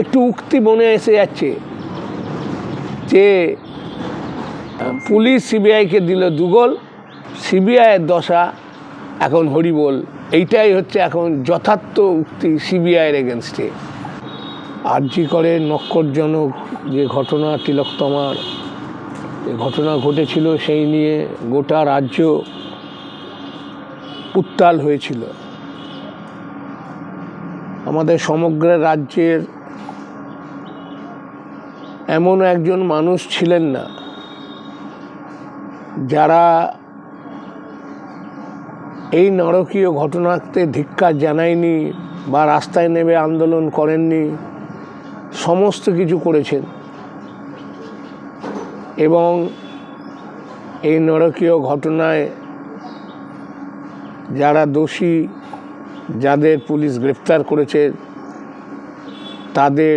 একটু উক্তি মনে এসে যাচ্ছে। যে পুলিশ সিবিআইকে দিল দুগোল, সিবিআইয়ের দশা এখন হরিবোল। এইটাই হচ্ছে এখন যথার্থ উক্তি সিবিআইয়ের এগেনস্টে। আরজি করে নক্করজনক যে ঘটনা তিলকতমার যে ঘটনা ঘটেছিল সেই নিয়ে গোটা রাজ্য উত্তাল হয়েছিল। আমাদের সমগ্র রাজ্যের এমন একজন মানুষ ছিলেন না, যারা এই নারকীয় ঘটনাতে ধিক্কার জানায়নি বা রাস্তায় নেমে আন্দোলন করেননি, সমস্ত কিছু করেছেন। এবং এই নরকীয় ঘটনায় যারা দোষী, যাদের পুলিশ গ্রেপ্তার করেছে, তাদের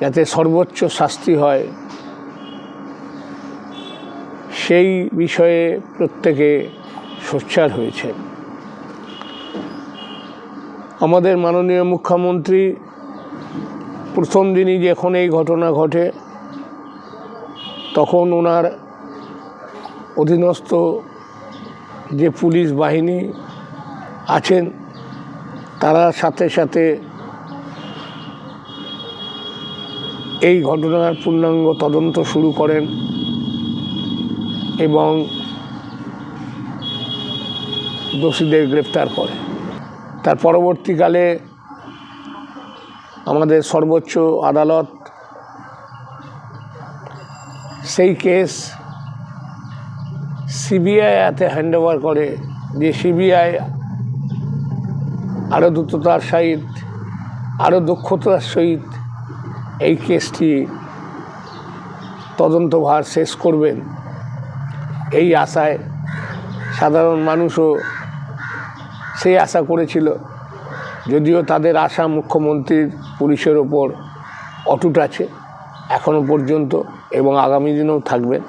যাতে সর্বোচ্চ শাস্তি হয়। সেই বিষয়ে প্রত্যেকে সোচ্চার হয়েছে। আমাদের মাননীয় মুখ্যমন্ত্রী প্রথম দিনই যখন এই ঘটনা ঘটে, তখন ওনার অধীনস্থ যে পুলিশ বাহিনী আছেন, তারা সাথে সাথে এই ঘটনার পূর্ণাঙ্গ তদন্ত শুরু করেন এবং দোষীদের গ্রেপ্তার করে। তার পরবর্তীকালে আমাদের সর্বোচ্চ আদালত সেই কেস সিবিআই হাতে হ্যান্ড ওভার করে যে সিবিআই আরও দ্রুততার সহিত, আরও দক্ষতার সহিত এই কেসটি তদন্তভার শেষ করবেন, এই আশায় সাধারণ মানুষও সেই আশা করেছিল। যদিও তাদের আশা মুখ্যমন্ত্রীর পুলিশের ওপর অটুট আছে এখনও পর্যন্ত এবং আগামী দিনেও থাকবে।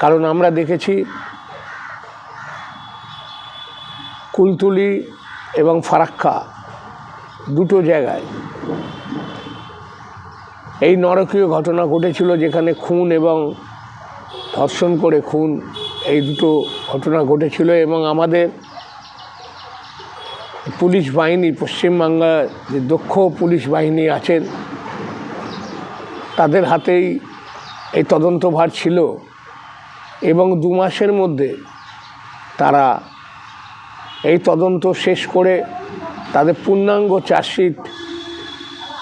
কারণ আমরা দেখেছি কুলতুলি এবং ফারাক্কা দুটো জায়গায়। এই নরকীয় ঘটনা ঘটেছিল যেখানে খুন এবং ধর্ষণ করে খুন, এই দুটো ঘটনা ঘটেছিল এবং আমাদের পুলিশ বাহিনী, পশ্চিমবাংলার যে দক্ষ পুলিশ বাহিনী আছেন, তাদের হাতেই এই তদন্তভার ছিল। এবং দু মাসের মধ্যে তারা এই তদন্ত শেষ করে তাদের পূর্ণাঙ্গ চার্জশিট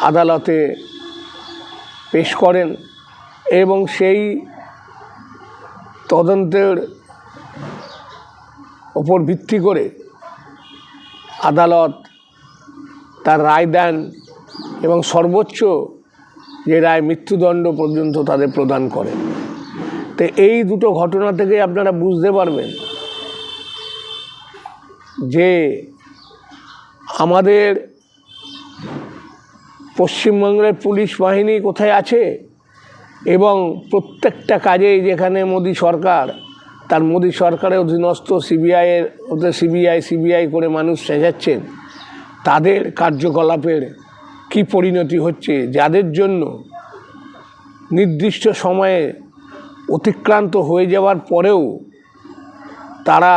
আদালতে পেশ করেন এবং সেই তদন্তের ওপর ভিত্তি করে আদালত তার রায় দেন এবং সর্বোচ্চ যে রায় মৃত্যুদণ্ড পর্যন্ত তাদের প্রদান করেন। তো এই দুটো ঘটনা থেকে আপনারা বুঝতে পারবেন যে আমাদের পশ্চিমবঙ্গের পুলিশ বাহিনী কোথায় আছে এবং প্রত্যেকটা কাজেই যেখানে মোদী সরকার, তার মোদী সরকারের অধীনস্থ সিবিআইয়ের ওদের সিবিআই সিবিআই করে মানুষ সেজাচ্ছেন, তাদের কার্যকলাপের কি পরিণতি হচ্ছে? যাদের জন্য নির্দিষ্ট সময়ে অতিক্রান্ত হয়ে যাওয়ার পরেও তারা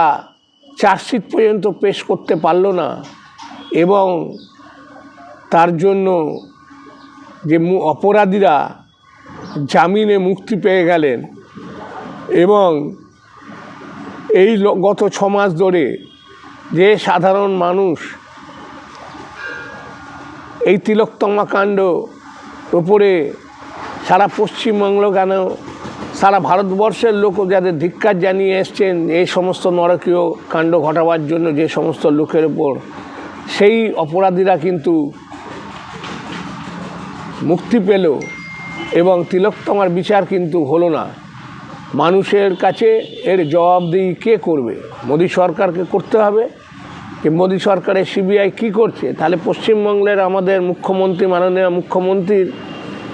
চার্জশিট পর্যন্ত পেশ করতে পারল না এবং তার জন্য যে অপরাধীরা জামিনে মুক্তি পেয়ে গেলেন এবং এই গত ছ মাস ধরে যে সাধারণ মানুষ এই তিলোত্তমা কাণ্ড ওপরে সারা পশ্চিমবঙ্গ কেন সারা ভারতবর্ষের লোক যাদের ধিক্কার জানিয়ে এসছেন এই সমস্ত নরকীয় কাণ্ড ঘটাবার জন্য যে সমস্ত লোকের ওপর সেই অপরাধীরা কিন্তু মুক্তি পেল এবং তিলোত্তমার বিচার কিন্তু হলো না। মানুষের কাছে এর জবাবদিহি কে করবে? মোদী সরকারকে করতে হবে? যে মোদী সরকারের সিবিআই কি করছে? তাহলে পশ্চিমবঙ্গের আমাদের মুখ্যমন্ত্রী, মাননীয় মুখ্যমন্ত্রীর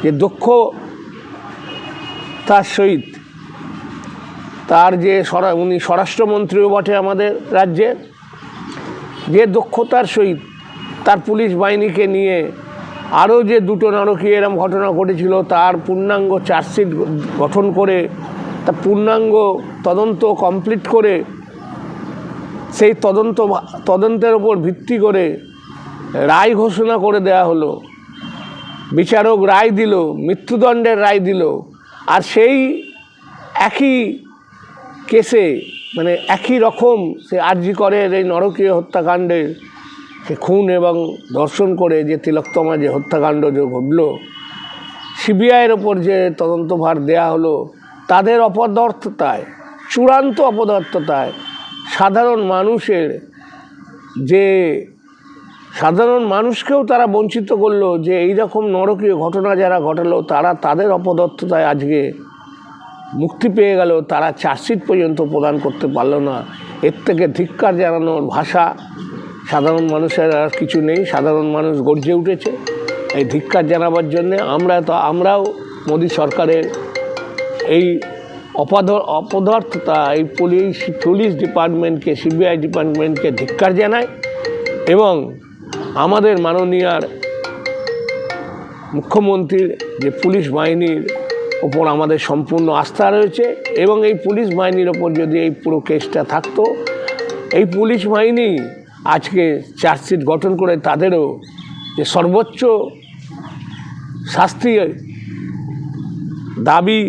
যে দক্ষ তার সহিত। তার যে স্বরা, উনি স্বরাষ্ট্রমন্ত্রীও বটে আমাদের রাজ্যে। যে দক্ষতার সহিত তার পুলিশ বাহিনীকে নিয়ে আরও যে দুটো নারকীয় এরম ঘটনা ঘটেছিল, তার পূর্ণাঙ্গ চার্জশিট গঠন করে তা পূর্ণাঙ্গ তদন্ত কমপ্লিট করে, সেই তদন্ত তদন্তের ওপর ভিত্তি করে রায় ঘোষণা করে দেয়া হলো। বিচারক রায় দিল, মৃত্যুদণ্ডের রায় দিল। আর সেই একই কেসে মানে একই রকম সে আর্জি করে এই নরকীয় হত্যাকাণ্ডের সে খুন এবং ধর্ষণ করে যে তিলোত্তমা যে হত্যাকাণ্ড যে ঘটল, সিবিআইয়ের ওপর যে তদন্তভার দেয়া হলো, তাদের অপদার্থতায়, চূড়ান্ত অপদার্থতায় সাধারণ মানুষের যে সাধারণ মানুষকেও তারা বঞ্চিত করল যে এই রকম নরকীয় ঘটনা যারা ঘটালো, তারা তাদের অপদত্ততায় আজকে মুক্তি পেয়ে গেল। তারা চার্জশিট পর্যন্ত প্রদান করতে পারল না। এর থেকে ধিক্কার জানানোর ভাষা সাধারণ মানুষের আর কিছু নেই। সাধারণ মানুষ গর্জে উঠেছে। এই ধিক্কার জানাবার জন্যে আমরা তো, আমরাও মোদী সরকারের এই অপদ, অপদার্থতা, এই পুলিশ পুলিশ ডিপার্টমেন্টকে, সিবিআই ডিপার্টমেন্টকে ধিক্কার জানায় এবং আমাদের মাননীয়ার মুখ্যমন্ত্রীর যে পুলিশ বাহিনীর ওপর আমাদের সম্পূর্ণ আস্থা রয়েছে এবং এই পুলিশ বাহিনীর ওপর যদি এই পুরো কেসটা থাকতো, এই পুলিশ বাহিনী আজকে চার্জশিট গঠন করে তাদেরও যে সর্বোচ্চ শাস্তি দাবি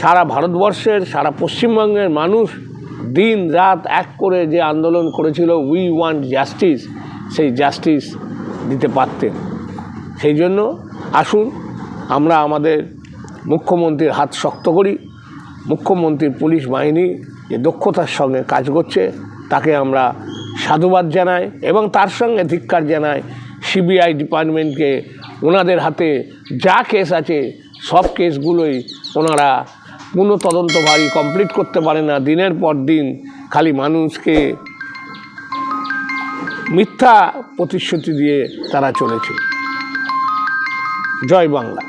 সারা ভারতবর্ষের, সারা পশ্চিমবঙ্গের মানুষ দিন রাত এক করে যে আন্দোলন করেছিল উই ওয়ান্ট জাস্টিস সেই জাস্টিস দিতে পারতেন। সেই জন্য আসুন আমরা আমাদের মুখ্যমন্ত্রীর হাত শক্ত করি। মুখ্যমন্ত্রীর পুলিশ বাহিনী যে দক্ষতার সঙ্গে কাজ করছে, তাকে আমরা সাধুবাদ জানাই এবং তার সঙ্গে ধিক্কার জানাই। সিবিআই ডিপার্টমেন্টকে ওনাদের হাতে যা কেস আছে, সব কেসগুলোই ওনারা পুনঃ তদন্তভারী কমপ্লিট করতে পারে না। দিনের পর দিন খালি মানুষকে মিথ্যা প্রতিশ্রুতি দিয়ে তারা চলেছে জয় বাংলা।